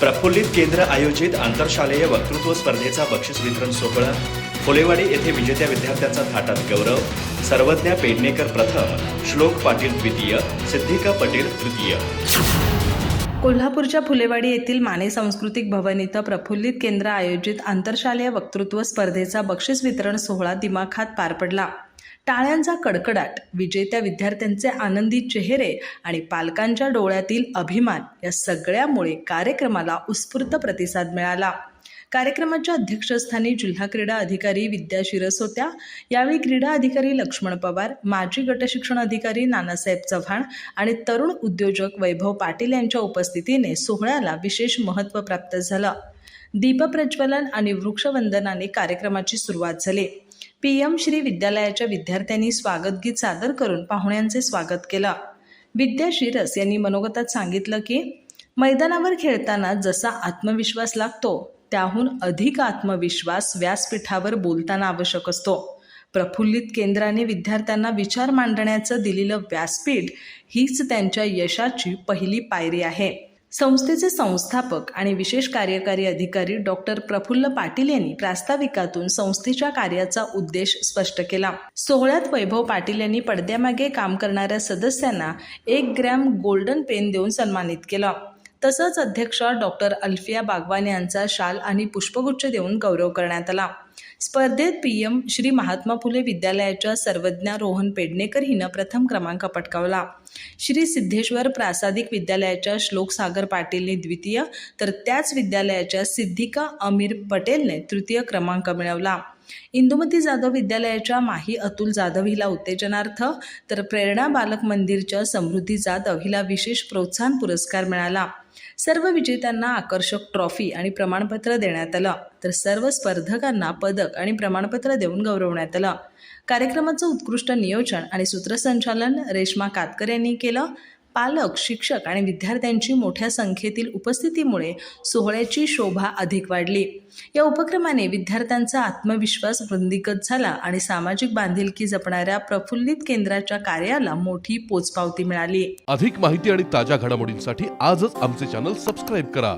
प्रफुल्लित केंद्र आयोजित आंतरशालेय वक्तृत्व स्पर्धेचा बक्षीस वितरण सोहळा फुलेवाडी येथे विजेत्या विद्यार्थ्यांचा थाटात गौरव सर्वज्ञा पेडणेकर प्रथम श्लोक पाटील द्वितीय सिद्धिका पटेल तृतीय. कोल्हापूरच्या फुलेवाडी येथील माने सांस्कृतिक भवन इथं प्रफुल्लित केंद्र आयोजित आंतरशालेय वक्तृत्व स्पर्धेचा बक्षीस वितरण सोहळा दिमाखात पार पडला. टाळ्यांचा कडकडाट विजेत्या विद्यार्थ्यांचे आनंदी चेहरे आणि पालकांच्या डोळ्यातील अभिमान या सगळ्यामुळे कार्यक्रमाला उत्स्फूर्त प्रतिसाद मिळाला. कार्यक्रमाच्या अध्यक्षस्थानी जिल्हा क्रीडा अधिकारी विद्या शिरस होत्या. यावेळी क्रीडा अधिकारी लक्ष्मण पवार माजी गटशिक्षण अधिकारी नानासाहेब चव्हाण आणि तरुण उद्योजक वैभव पाटील यांच्या उपस्थितीने सोहळ्याला विशेष महत्त्व प्राप्त झालं. दीपप्रज्वलन आणि वृक्षवंदनाने कार्यक्रमाची सुरुवात झाली. पी एम श्री विद्यालयाच्या विद्यार्थ्यांनी स्वागतगीत सादर करून पाहुण्यांचे स्वागत केलं. विद्या शिरस यांनी मनोगतात सांगितलं की मैदानावर खेळताना जसा आत्मविश्वास लागतो त्याहून अधिक आत्मविश्वास व्यासपीठावर बोलताना आवश्यक असतो. प्रफुल्लित केंद्राने विद्यार्थ्यांना विचार मांडण्याचं दिलेलं व्यासपीठ हीच त्यांच्या यशाची पहिली पायरी आहे. संस्थेचे संस्थापक आणि विशेष कार्यकारी अधिकारी डॉक्टर प्रफुल्ल पाटील यांनी प्रास्ताविकातून संस्थेच्या कार्याचा उद्देश स्पष्ट केला. सोहळ्यात वैभव पाटील यांनी पडद्यामागे काम करणाऱ्या सदस्यांना एक ग्रॅम गोल्डन पेन देऊन सन्मानित केलं. तसंच अध्यक्ष डॉक्टर अल्फिया बागवान यांचा शाल आणि पुष्पगुच्छ देऊन गौरव करण्यात आला. स्पर्धेत पी एम श्री महात्मा फुले विद्यालयाच्या सर्वज्ञा रोहन पेडणेकर हिनं प्रथम क्रमांक पटकावला. श्री सिद्धेश्वर प्रासादिक विद्यालयाच्या श्लोक सागर पाटीलने द्वितीय तर त्याच विद्यालयाच्या सिद्धिका अमीर पटेलने तृतीय क्रमांक मिळवला. इंदुमती जाधव विद्यालयाच्या माही अतुल जाधव हिला उत्तेजनार्थ तर प्रेरणा बालक मंदिरच्या समृद्धी जाधव हिला विशेष प्रोत्साहन पुरस्कार मिळाला. सर्व विजेत्यांना आकर्षक ट्रॉफी आणि प्रमाणपत्र देण्यात आलं. तर सर्व स्पर्धकांना पदक आणि प्रमाणपत्र देऊन गौरवण्यात आलं. कार्यक्रमाचं उत्कृष्ट नियोजन आणि सूत्रसंचालन रेश्मा कातकर यांनी केलं. पालक शिक्षक आणि विद्यार्थ्यांची मोठ्या संख्येतील उपस्थितीमुळे सोहळ्याची शोभा अधिक वाढली. या उपक्रमाने विद्यार्थ्यांचा आत्मविश्वास वृंदिगत झाला आणि सामाजिक बांधिलकी जपणाऱ्या प्रफुल्लित केंद्राच्या कार्याला मोठी पोचपावती मिळाली. अधिक माहिती आणि ताज्या घडामोडींसाठी आजच आमचे चॅनल सबस्क्राईब करा.